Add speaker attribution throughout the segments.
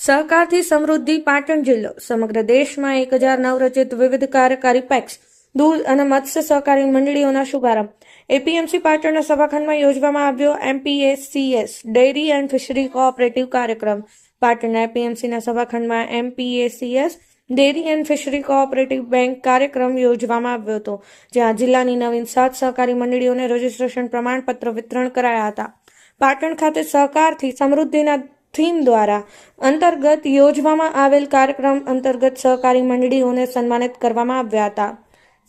Speaker 1: સહકારથી સમૃદ્ધિ પાટણ જિલ્લો. સમગ્ર દેશમાં એક હજાર નવરચિત વિવિધ કાર્યકારી પેક્સ દૂધ અને મત્સ્ય સહકારી મંડળીઓના શુભારંભ. એપીએમસી પાટણના સભાખંડમાં યોજવામાં આવ્યો MPACS dairy and fishery cooperative કાર્યક્રમ. પાટણના એપીએમસીના સભાખંડમાં MPACS dairy and fishery cooperative bank કાર્યક્રમ યોજવામાં આવ્યો હતો, જ્યાં જિલ્લાની નવીન સાત સહકારી મંડળીઓને રજીસ્ટ્રેશન પ્રમાણપત્ર વિતરણ કરાયા હતા. પાટણ ખાતે સહકારથી સમૃદ્ધિના થીમ દ્વારા અંતર્ગત યોજવામાં આવેલ કાર્યક્રમ અંતર્ગત સહકારી મંડળીઓને સન્માનિત કરવામાં આવ્યા હતા.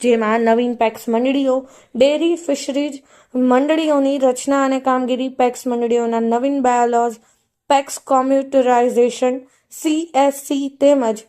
Speaker 1: જેમાં નવીન પેક્સ મંડળીઓ, ડેરી, ફિશરીઝ મંડળીઓની રચના અને કામગીરી, પેક્સ મંડળીઓના નવીન બાયોલોજ, પેક્સ કોમ્પ્યુટરાઇઝેશન સીએસસી તેમજ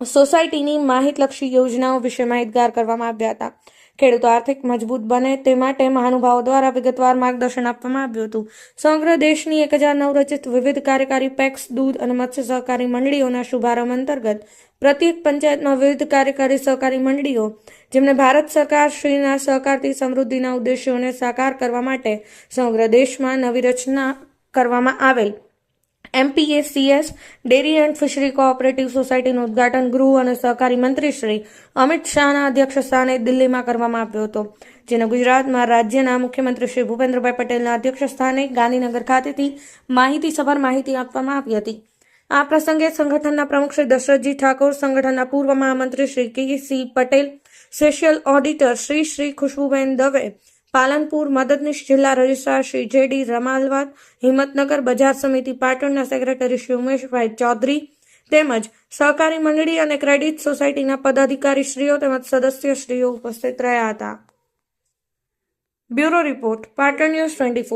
Speaker 1: સોસાયટીની માહિતલક્ષી યોજનાઓ વિશે માહિતગાર કરવામાં આવ્યા હતા. ખેડૂતો આર્થિક મજબૂત બને તે માટે મહાનુભાવો દ્વારા વિગતવાર માર્ગદર્શન આપવામાં આવ્યું હતું. સમગ્ર દેશની એક હજાર નવરચિત વિવિધ કાર્યકારી પેક્સ, દૂધ અને મત્સ્ય સહકારી મંડળીઓના શુભારંભ અંતર્ગત પ્રત્યેક પંચાયતમાં વિવિધ કાર્યકારી સહકારી મંડળીઓ, જેમને ભારત સરકાર શ્રીના સહકારથી સમૃદ્ધિના ઉદ્દેશ્યોને સાકાર કરવા માટે સમગ્ર દેશમાં નવી રચના કરવામાં આવેલ. MPACS dairy and fishery cooperative સોસાયટીનું ઉદ્ઘાટન ગૃહ અને સહકારી મંત્રી શ્રી અમિત શાહના અધ્યક્ષસ્થાને દિલ્હીમાં કરવામાં આવ્યો હતો, જેને ગુજરાતમાં રાજ્યના મુખ્યમંત્રી શ્રી ભૂપેન્દ્રભાઈ પટેલના અધ્યક્ષસ્થાને ગાંધીનગર ખાતેથી માહિતીસભર માહિતી આપવામાં આવી હતી. આ પ્રસંગે સંગઠનના પ્રમુખ શ્રી દશરથજી ઠાકોર, સંગઠનના પૂર્વ મહામંત્રી Shri K C Patel, special auditor Shri Shri Khushbuben Dave Palanpur મદદનીશ જિલ્લા રજિસ્ટ્રાર શ્રી જે ડી રમાલવાદ, હિંમતનગર બજાર સમિતિ પાટણના સેક્રેટરી શ્રી ઉમેશભાઈ ચૌધરી તેમજ સહકારી મંડળી અને ક્રેડિટ સોસાયટીના પદાધિકારી શ્રીઓ તેમજ સદસ્ય શ્રીઓ ઉપસ્થિત રહ્યા હતા. Bureau report, Patan news twenty